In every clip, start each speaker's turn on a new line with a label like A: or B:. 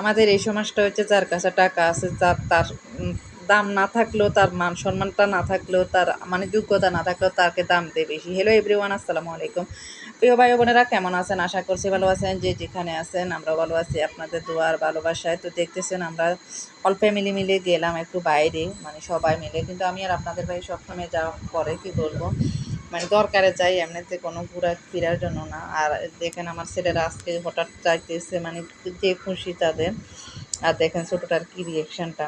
A: আমাদের এই সমাজটা হচ্ছে যার কাছে টাকা আছে, যার তার দাম না থাকলেও তার মান সম্মানটা না থাকলেও তার মানে যোগ্যতা না থাকলেও তাকে দাম দেয় বেশি। হ্যালো এভরিওয়ান আসসালামু আলাইকুম। প্রিয় ভাই বোনেরা, কেমন আছেন? আশা করছি ভালো আছেন। যে যেখানে আছেন আমরা ভালো আছি। আপনাদের দোয়ার ভালোবাসায় তো দেখতেছেন আমরা অল ফ্যামিলি মিলে গেলাম একটু বাইরে মানে সবাই মিলে। কিন্তু আমি আর আপনাদের ভাই সবসময় যাওয়া পরে কি বলব? মানে দরকারে যাই, এমনিতে কোনো ঘোরা ফেরার জন্য না। আর দেখেন আমার ছেলেরা আজকে হঠাৎ চাইতেছে মানে যে খুশি তাদের। আর দেখেন ছোটোটার কী রিয়েকশানটা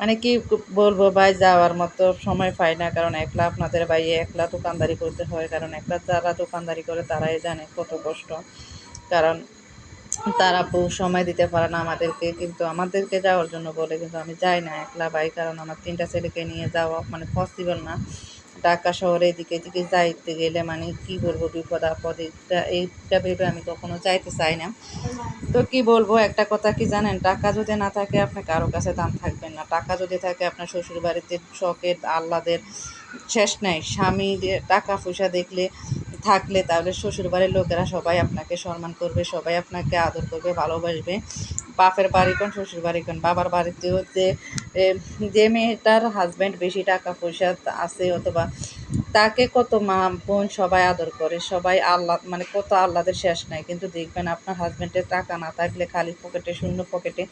A: মানে কি বলব, ভাই, যাওয়ার মতো সময় পাই না, কারণ একলা আপনাদের ভাই, একলা দোকানদারি করতে হয়। কারণ একলা যারা দোকানদারি করে তারাই জানে কত কষ্ট। কারণ তারা বউ সময় দিতে পারে না আমাদেরকে, কিন্তু আমাদেরকে যাওয়ার জন্য বলে, কিন্তু আমি যাই না একলা ভাই, কারণ আমার তিনটা ছেলেকে নিয়ে যাওয়া মানে পসিবল না। ঢাকা শহরে এদিকে এদিকে যাইতে গেলে মানে কি বলব বিপদ আপদ, এটা, এইটা ভেবে আমি কখনো যাইতে চাই না। তো কি বলব, একটা কথা কি জানেন, টাকা যদি না থাকে আপনি কারও কাছে দাম থাকবেন না। টাকা যদি থাকে আপনার শ্বশুর বাড়িতে শখের, আহ্লাদের শেষ নাই। স্বামী দিয়ে টাকা পয়সা দেখলে থাকলে তাহলে শ্বশুর বাড়ির লোকেরা সবাই আপনাকে সম্মান করবে, সবাই আপনাকে আদর করবে, ভালোবাসবে। বাপের বাড়ি কোন শ্বশুর বাড়ি কোন? বাবার বাড়িতেও যে যে মেয়েটার হাজব্যান্ড বেশি টাকা পয়সা আছে অথবা তাকে কত মা বোন সবাই আদর করে, সবাই আল্লাহ মানে কত আল্লাদের শেষ নাই। কিন্তু দেখবেন আপনার হাজব্যান্ডের টাকা না থাকলে খালি পকেটে শূন্য পকেটে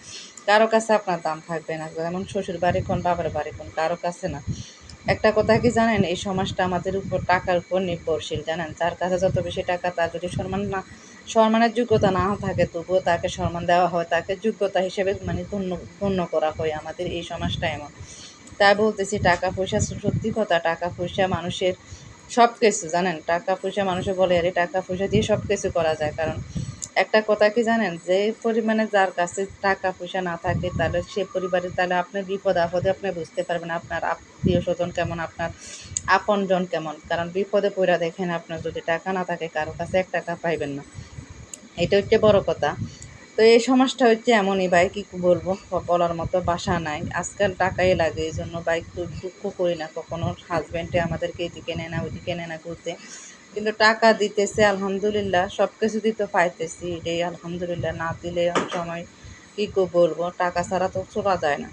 A: কারও কাছে আপনার দাম থাকবে না। যেমন শ্বশুর বাড়ি কোন বাবার বাড়ি কোন, কারও কাছে না। একটা কথা কি জানেন? এই সমাজটা আমাদের উপর, টাকার উপর নির্ভরশীল, জানেন? যার কাছে যত বেশি টাকা, তার যদি সম্মান না, সম্মানের যোগ্যতা না থাকে, তবুও তাকে সম্মান দেওয়া হয়, তাকে যোগ্যতা হিসেবে মানে গণ্য গণ্য করা হয়। আমাদের এই সমাজটা এমন। তাই বলতেছি, টাকা পয়সা সত্যি কথা, টাকা পয়সা মানুষের সব কিছু জানেন? টাকা পয়সা মানুষে বলে, আরে, টাকা পয়সা দিয়ে সব কিছু করা যায়। কারণ একটা কথা কি জানেন? যে পরিমাণে যার কাছে টাকা পয়সা না থাকে, তাহলে সে পরিবারে তাহলে আপনি বিপদ আপদে আপনি বুঝতে পারবেন আপনার আত্মীয় স্বজন কেমন, আপনার আপনজন কেমন। কারণ বিপদে পড়া দেখেন আপনার যদি টাকা না থাকে, কারও কাছে এক টাকা পাইবেন না। এটা হচ্ছে বড় কথা। তো এই সমাজটা হচ্ছে এমনই, ভাই, কি বলব? বলার মতো বাসা নাই। আজকাল টাকাই লাগে, এই জন্য বাইক তো দুঃখ করি না। কখনো হাজব্যান্ডে আমাদেরকে এদিকে নেয় না ওইদিকে নেয় না ঘুরতে। কিন্তু টাকা দিতেছে, আলহামদুলিল্লাহ সব কিছু দিতে পাইতেছি। এটাই আলহামদুলিল্লাহ, না দিলে অনেক সময় কী বলব টাকা ছাড়া তো চলা যায় না।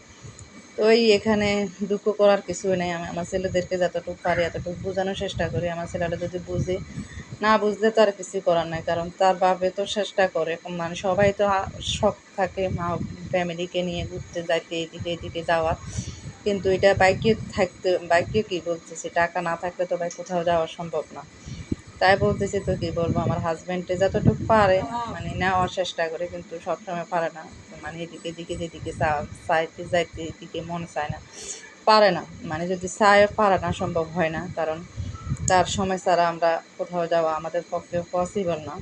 A: তো এই এখানে দুঃখ করার কিছুই নেই। আমি আমার ছেলেদেরকে যতটুকু পারি, এতটুকু বোঝানোর চেষ্টা করি। আমার ছেলেরা যদি বুঝে, না বুঝলে তো আর কিছু করার নাই। কারণ তার বাপে তো চেষ্টা করে মানে সবাই তো শখ থাকে মা, ফ্যামিলিকে নিয়ে ঘুরতে যাইতে, এদিকে এদিকে যাওয়ার। কিন্তু এটা বাইকে থাকতে, বাইকে কি বলতেছি? টাকা না থাকলে তো ভাই কোথাও যাওয়া সম্ভব না। তাই বলতেছি তো কি বলব, আমার হাজব্যান্ডে যতটুকু পারে মানে নেওয়ার চেষ্টা করে, কিন্তু সবসময় পারে না। মানে এদিকে এদিকে, যেদিকে চাইতে, যাইতে এদিকে মন চায় না। পারে না। মানে যদি চায়, পারে না সম্ভব হয় না। কারণ তার সময় ছাড়া আমরা কোথাও যাওয়া আমাদের পক্ষে পসিবল না।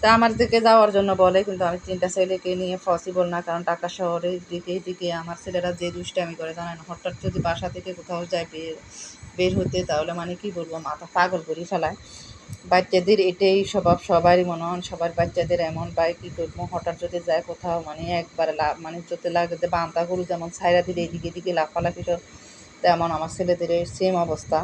A: তা আমার দিকে যাওয়ার জন্য বলে, কিন্তু আমি তিনটা ছেলেকে নিয়ে পসিবল না। কারণ টাকা শহরের দিকে দিকে আমার ছেলেরা যে দুষ্টামি করে, জানেন? হঠাৎ যদি বাসা থেকে কোথাও যায় বের বের হতে, তাহলে মানে কি বলব, মাথা পাগল করে ফেলায়। বাচ্চাদের এটাই স্বভাব, সবারই মনে হয় সবার বাচ্চাদের এমন পায়, কী করব, হঠাৎ যদি যায় কোথাও মানে একবারে মানে যদি লাগে যে বান্তাগুলো যেমন ছাইরা দিলে, এদিকে এদিকে লাফালাফি করে, তেমন আমার ছেলেদের সেম অবস্থা।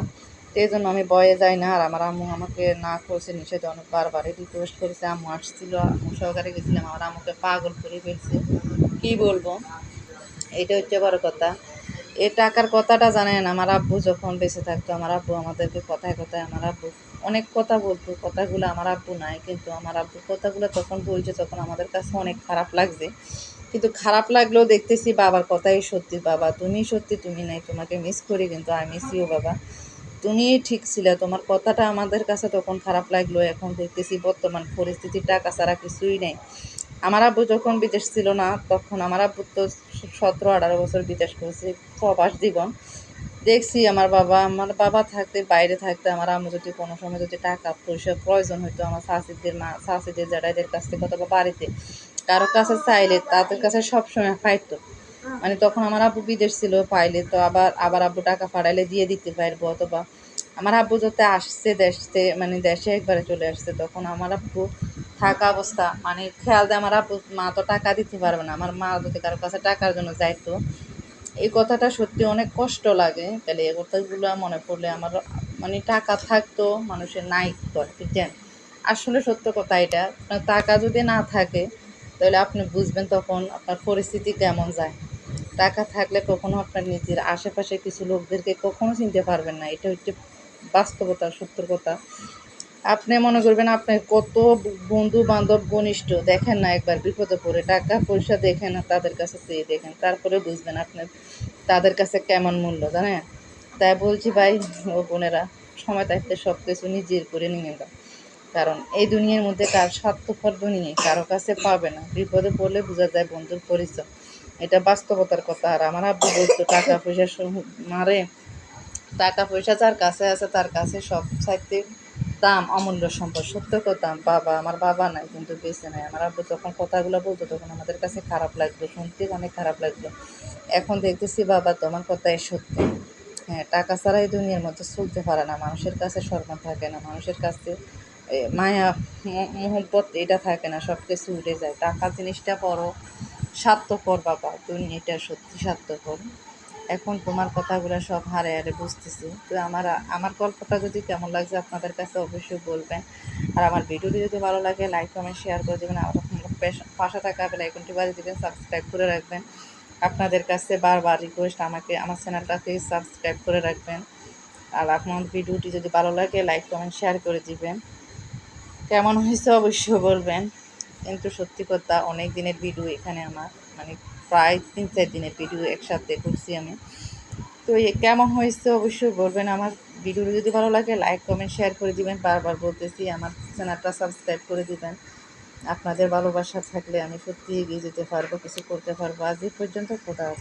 A: তো এই জন্য আমি বয়ে যাই না, আর আমার আম্মু আমাকে না করেছে নিষেধ অনেক বারবারই রিকোয়েস্ট করেছে, আম্মু আসছিল, আম্মু সহকারে গেছিলাম, আমার আম্মুকে পাগল করে ফেলছে। কী বলব? এটা হচ্ছে বড় কথা। এই টাকার কথাটা জানেন, আমার আব্বু যখন বেঁচে থাকতো, আমার আব্বু আমাদেরকে কথায় কথায়, আমার আব্বু অনেক কথা বলতো, কথাগুলো আমার আব্বু নাই, কিন্তু আমার আব্বু কথাগুলো তখন বলছে, তখন আমাদের কাছে অনেক খারাপ লাগছে। কিন্তু খারাপ লাগলেও দেখতেছি বাবার কথাই সত্যি, বাবা, তুমি সত্যি, তুমি নাই, তোমাকে মিস করি, কিন্তু আই মিস ইউ বাবা। তুমি ঠিক ছিলে, তোমার কথাটা আমাদের কাছে তখন খারাপ লাগল, এখন দেখতেছি বর্তমান পরিস্থিতি টাকা ছাড়া কিছুই নেই। আমার আব্বু যখন বিদেশ ছিল না, তখন আমার আব্বু তো সতেরো, আঠারো বছর বিদেশ করেছে, প্রবাস জীবন। দেখছি আমার বাবা আমার বাবা থাকতে, বাইরে থাকতে আমার আম্মু যদি কোনো সময় যদি টাকা পয়সা প্রয়োজন হতো আমার শাশুদের মা শাশুদের এদের কাছ থেকে অথবা বাড়িতে কারও কাছে চাইলে তাদের কাছে সবসময় পাইতো। মানে তখন আমার আব্বু বিদেশ ছিল, পাইলে তো আবার আবার আব্বু টাকা পাঠাইলে দিয়ে দিতে পারব অথবা আমার আব্বু যাতে আসছে দেশতে মানে দেশে একবারে চলে আসছে, তখন আমার আব্বু থাকা অবস্থা। মানে খেয়াল দেয় আমার আপু মা তো টাকা দিতে পারবে না। আমার মা যদি কারোর কাছে টাকার জন্য যাইতো, এই কথাটা সত্যি অনেক কষ্ট লাগে। তাহলে এই কথাগুলো মনে পড়লে আমার মানে টাকা থাকতো, মানুষের নাই করে বুঝছেন আসলে সত্য কথা এটা। টাকা যদি না থাকে, তাহলে আপনি বুঝবেন তখন আপনার পরিস্থিতি কেমন যায়। টাকা থাকলে কখনো আপনার নিজের আশেপাশে কিছু লোকদেরকে কখনো চিনতে পারবেন না। এটা হচ্ছে বাস্তবতা, সত্যর কথা। আপনি মনে করবেন আপনার কত বন্ধু বান্ধব ঘনিষ্ঠ। দেখেন না একবার বিপদে পড়ে, টাকা পয়সা দেখেন না, তাদের কাছে চেয়ে দেখেন। তারপরে বুঝবেন আপনার তাদের কাছে কেমন মূল্য, জানেন? তাই বলছি ভাই, ও বোনেরা, সময় থাকতে সব কিছু নিজের করে নিয়ে দাও কারণ এই দুনিয়ার মধ্যে কার স্বার্থপর দুনিয়ায় কারও কাছে পাবে না। বিপদে পড়লে বোঝা যায় বন্ধুর পরিচয়। এটা বাস্তবতার কথা। আর আমার আব্বু বলতো, টাকা পয়সা মারে। টাকা পয়সা যার কাছে আছে, তার কাছে সব চাইতে দাম অমূল্য সম্পদ, সত্য কথা। বাবা, আমার বাবা নাই, কিন্তু বেঁচে নাই। আমার আব্বু যখন কথাগুলো বলতো, তখন আমাদের কাছে খারাপ লাগতো, শুনতে অনেক খারাপ লাগতো। এখন দেখতেছি, বাবা, তোমার কথাই সত্যি। হ্যাঁ টাকা ছাড়া এই দুনিয়ার মধ্যে চলতে পারে না। মানুষের কাছে সম্মান থাকে না। মানুষের কাছে মায়া মোহব্বত, এটা থাকে না। সব কিছু উঠে যায়। টাকা জিনিসটা বড় স্বার্থপর, বাবা। দুনিয়াটা সত্যি স্বার্থপর। এখন তোমার কথাগুলো সব হারে হারে বুঝতেছি। তো আমার আমার গল্পটা যদি কেমন লাগছে আপনাদের কাছে অবশ্যই বলবেন। আর আমার ভিডিওটি যদি ভালো লাগে লাইক কমেন্ট শেয়ার করে দেবেন। আমার পেশ- থাকা বেল আইকনটি বাজিয়ে দেবেন সাবস্ক্রাইব করে রাখবেন। আপনাদের কাছে বারবার রিকোয়েস্ট আমাকে, আমার চ্যানেলটাকে সাবস্ক্রাইব করে রাখবেন। আর আপনার ভিডিওটি যদি ভালো লাগে লাইক কমেন্ট শেয়ার করে দিবেন। কেমন হয়েছে অবশ্যই বলবেন। কিন্তু সত্যি কথা, অনেক দিনের ভিডিও এখানে আমার মানে প্রায় তিন চার দিনের ভিডিও একসাথে করছি আমি। তো কেমন হয়েছে অবশ্যই বলবেন। আমার ভিডিওটি যদি ভালো লাগে লাইক কমেন্ট শেয়ার করে দিবেন। বারবার বলতেছি, আমার চ্যানেলটা সাবস্ক্রাইব করে দিবেন। আপনাদের ভালোবাসা থাকলে আমি সত্যি এগিয়ে যেতে পারব, কিছু করতে পারব। আজ এই পর্যন্ত কোথাও